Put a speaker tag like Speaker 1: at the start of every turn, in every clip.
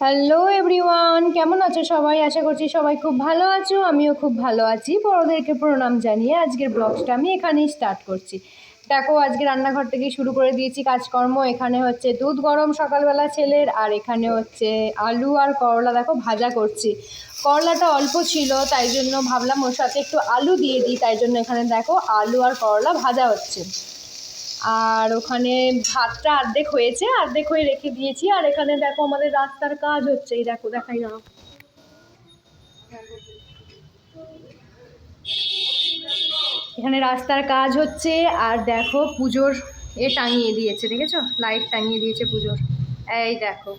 Speaker 1: Hello everyone কেমন আছো সবাই? আশা করছি সবাই খুব ভালো আছো। আমিও খুব ভালো আছি। বড়োদেরকে প্রণাম জানিয়ে আজকের ব্লগসটা আমি এখানেই স্টার্ট করছি। দেখো, আজকে রান্নাঘর থেকে শুরু করে দিয়েছি কাজকর্ম। এখানে হচ্ছে দুধ গরম সকালবেলা ছেলের, আর এখানে হচ্ছে আলু আর করলা। দেখো, ভাজা করছি। করলাটা অল্প ছিল, তাই জন্য ভাবলাম ওর সাথে একটু আলু দিয়ে দিই। তাই জন্য এখানে দেখো, আলু আর করলা ভাজা হচ্ছে। আর ওখানে ভাতটা অর্ধেক হয়েছে, অর্ধেক হয়ে রেখে দিয়েছি। আর এখানে দেখো আমাদের রাস্তার কাজ হচ্ছে, এই দেখো, দেখাই না এখানে রাস্তার কাজ হচ্ছে, আর দেখো পুজোর এ টাঙিয়ে দিয়েছে, দেখেছ? লাইট টাঙিয়ে দিয়েছে পুজোর। এই দেখো।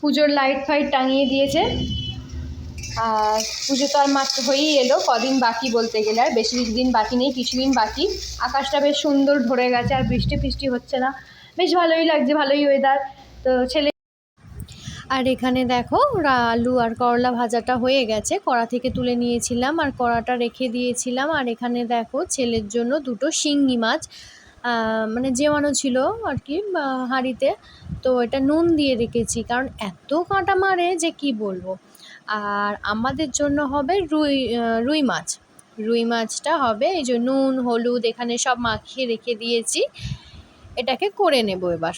Speaker 1: পুজোর লাইট ফাইট টাঙিয়ে দিয়েছে। পুজো তো আর মাত্র হয়েই এলো, কদিন বাকি বলতে গেলে, আর বেশি দিন বাকি নেই, কিছুদিন বাকি। আকাশটা বেশ সুন্দর ধরে গেছে, আর বৃষ্টি ফৃষ্টি হচ্ছে না। বেশ ভালোই লাগছে, ভালোই ওয়েদার তো ছেলে আর এখানে দেখো আলু আর করলা ভাজাটা হয়ে গেছে। কড়া থেকে তুলে নিয়েছিলাম, আর কড়াটা রেখে দিয়েছিলাম। আর এখানে দেখো, ছেলের জন্য দুটো শিঙ্গি মাছ মানে জেমানো ছিল আর কি হাঁড়িতে। তো এটা নুন দিয়ে রেখেছি, কারণ এত কাঁটা মারে যে কি বলব? আর আমাদের জন্য হবে রুই রুই মাছ। রুই মাছটা হবে এই যে নুন, হলুদ, এখানে সব মাখিয়ে রেখে দিয়েছি। এটাকে করে নেব এবার।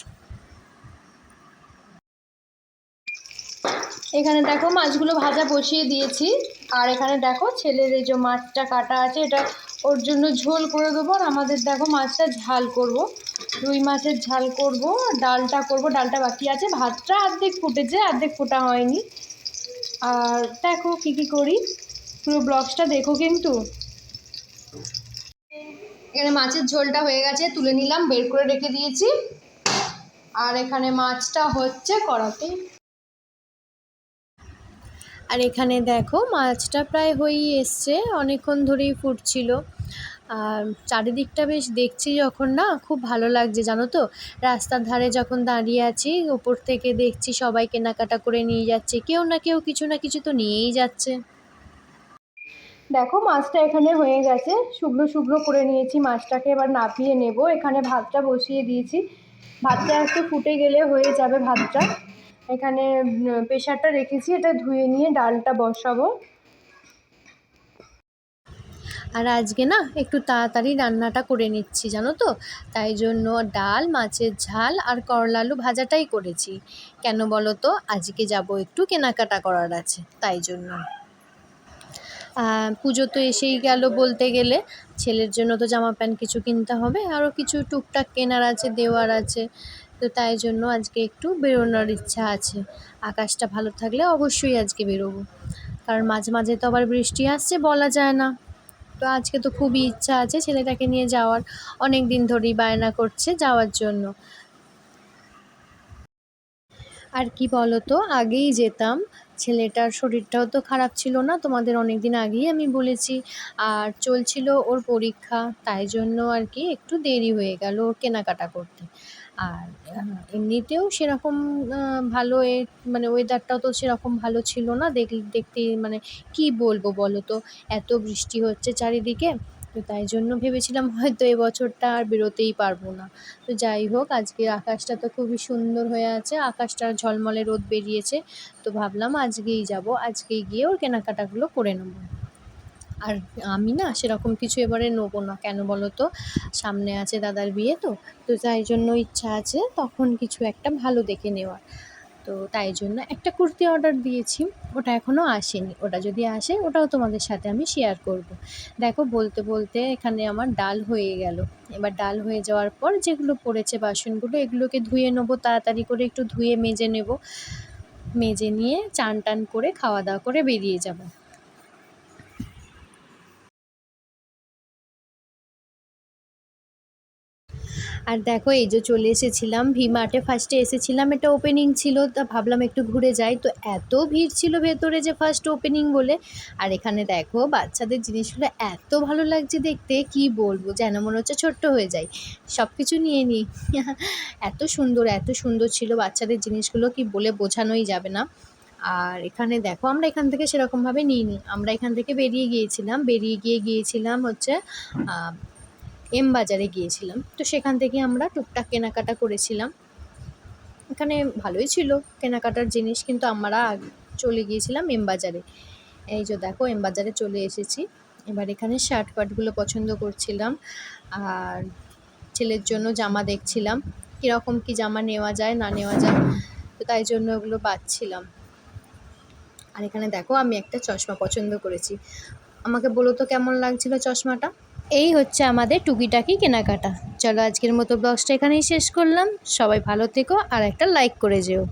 Speaker 1: এখানে দেখো মাছগুলো ভাজা বসিয়ে দিয়েছি। আর এখানে দেখো ছেলের এই যে মাছটা কাটা আছে, এটা ওর জন্য ঝোল করে দেবো। আর আমাদের দেখো মাছটা ঝাল করব। রুই মাছের ঝাল করব, ডালটা করব। ডালটা বাকি আছে। ভাতটা অর্ধেক ফুটেছে, অর্ধেক ফোটা হয়নি। আর দেখো কী কী করি? পুরো ব্লগসটা দেখো কিন্তু। এখানে মাছের ঝোলটা হয়ে গেছে, তুলে নিলাম, বের করে রেখে দিয়েছি। আর এখানে মাছটা হচ্ছে কড়াতে। আর এখানে দেখো, মাছটা প্রায় হয়েই এসছে, অনেকক্ষণ ধরেই ফুটছিল। আর চারিদিকটা বেশ দেখছি যখন না, খুব ভালো লাগছে, জানো তো? রাস্তার ধারে যখন দাঁড়িয়ে আছি, ওপর থেকে দেখছি সবাই কেনাকাটা করে নিয়ে যাচ্ছে। কেউ না কেউ কিছু না কিছু তো নিয়েই যাচ্ছে। দেখো, মাছটা এখানে হয়ে গেছে। শুকনো শুকনো করে নিয়েছি, মাছটাকে এবার নাপিয়ে নেব। এখানে ভাতটা বসিয়ে দিয়েছি। ভাতটা একটু ফুটে গেলে হয়ে যাবে ভাতটা। এখানে প্রেশারটা রেখেছি, এটা ধুয়ে নিয়ে ডালটা বসাবো। আর আজকে না একটু তাড়াতাড়ি রান্নাটা করে নিচ্ছি, জানো তো? তাই জন্য ডাল, মাছের ঝাল আর করলা আলু ভাজাটাই করেছি। কেন বলো তো? আজকে যাব একটু কেনাকাটা করার আছে, তাই জন্য। পুজো তো এসেই গেল বলতে গেলে। ছেলের জন্য তো জামা প্যান্ট কিছু কিনতে হবে, আরও কিছু টুকটাক কেনার আছে, দেওয়ার আছে। তো তাই জন্য আজকে একটু বেরোনোর ইচ্ছা আছে। আকাশটা ভালো থাকলে অবশ্যই আজকে বেরোবো। কারণ মাঝে মাঝে তো আবার বৃষ্টি আসছে, বলা যায় না। তো আজকে তো খুবই ইচ্ছা আছে ছেলেটাকে নিয়ে যাওয়ার। অনেক দিন ধরেই বায়না করছে যাওয়ার জন্য। আর কি বলতো? আগেই যেতাম ছেলেটার শরীরটাও তো খারাপ ছিল না, তোমাদের অনেক দিন আগেই আমি বলেছি। আর চলছিল ওর পরীক্ষা, তাই জন্য আর কি একটু দেরি হয়ে গেল ওর কেনাকাটা করতে। আর এমনিতেও সেরকম ভালো এ মানে ওয়েদারটাও তো সেরকম ভালো ছিল না, দেখ দেখতে মানে কি বলব বলো তো? এত বৃষ্টি হচ্ছে চারিদিকে। তো তাই জন্য ভেবেছিলাম হয়তো এবছরটা আর বেরোতেই পারব না। তো যাই হোক আজকে আকাশটা তো খুবই সুন্দর হয়ে আছে। আকাশটা ঝলমলে রোদ বেরিয়েছে। তো ভাবলাম আজকেই যাব। আজকেই গিয়ে ওর কেনাকাটাগুলো করে নেব। আর আমি না সেরকম কিছু এবারে নেব না। কেন বলো তো? সামনে আছে দাদার বিয়ে তো। তো তাই জন্য ইচ্ছা আছে তখন কিছু একটা ভালো দেখে নেওয়ার। তো তাই জন্য একটা কুর্তি অর্ডার দিয়েছি। ওটা এখনও আসেনি। ওটা যদি আসে, ওটাও তোমাদের সাথে আমি শেয়ার করব। দেখো, বলতে বলতে এখানে আমার ডাল হয়ে গেল। এবার ডাল হয়ে যাওয়ার পর যেগুলো পড়েছে বাসনগুলো, এগুলোকে ধুয়ে নেব, তাড়াতাড়ি করে একটু ধুয়ে মেজে নেব। মেজে নিয়ে চান টান করে খাওয়া দাওয়া করে বেরিয়ে যাব। আর দেখো, এই যে চলে এসেছিলাম ভি মার্টে ফার্স্টে এসেছিলাম এটা ওপেনিং ছিল, তা ভাবলাম একটু ঘুরে যাই। তো এত ভিড় ছিল ভেতরে যে ফার্স্ট ওপেনিং বলে। আর এখানে দেখো, বাচ্চাদের জিনিসগুলো এত ভালো লাগছে দেখতে, কি বলব? যেন মনে হচ্ছে ছোট্ট হয়ে যায় সব কিছু নিয়ে নিই। এত সুন্দর এত সুন্দর ছিল বাচ্চাদের জিনিসগুলো, কি বলে বোঝানোই যাবে না। আর এখানে দেখো, আমরা এখান থেকে সেরকমভাবে নিইনি। আমরা এখান থেকে বেরিয়ে গিয়েছিলাম। বেরিয়ে গিয়ে গিয়েছিলাম হচ্ছে এম বাজারে গিয়েছিলাম। তো সেখান থেকে আমরা টুকটাক কেনাকাটা করেছিলাম। এখানে ভালোই ছিল কেনাকাটার জিনিস, কিন্তু আমরা চলে গিয়েছিলাম এম বাজারে। এই যে দেখো এম বাজারে চলে এসেছি। এবার এখানে শার্ট ফার্টগুলো পছন্দ করছিলাম। আর ছেলের জন্য জামা দেখছিলাম। কীরকম কি জামা নেওয়া যায়, না নেওয়া যায়, তো তাই জন্য ওগুলো বাছছিলাম আর এখানে দেখো, আমি একটা চশমা পছন্দ করেছি। আমাকে বলো তো কেমন লাগছিল চশমাটা? এই হচ্ছে আমাদের টুকিটাকি কেনাকাটা। চলো আজকের মতো ব্লগসটা এখানেই শেষ করলাম। সবাই ভালো থেকো আর একটা লাইক করে যেও।